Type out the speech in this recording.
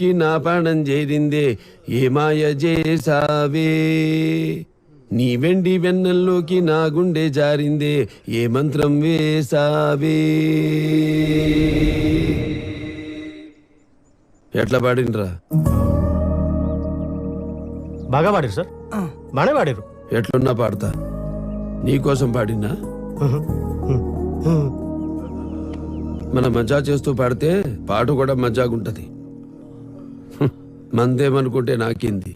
కి నా ప్రాణం చేరిందే. ఏ మాయ చేసావే నీ వెండి వెన్నెల్లోకి నా గుండె జారిందే. ఏ మంత్రం వేసావే ఎట్లా పాడినరా బాగా పాడారు సార్. బాగానే పాడారు ఎట్లున్నా పాడతా. నీకోసం పాడినా? మన మజా చేస్తూ పాడితే పాట కూడా మజాగుంటది. మందేమనుకుంటే నాకింది.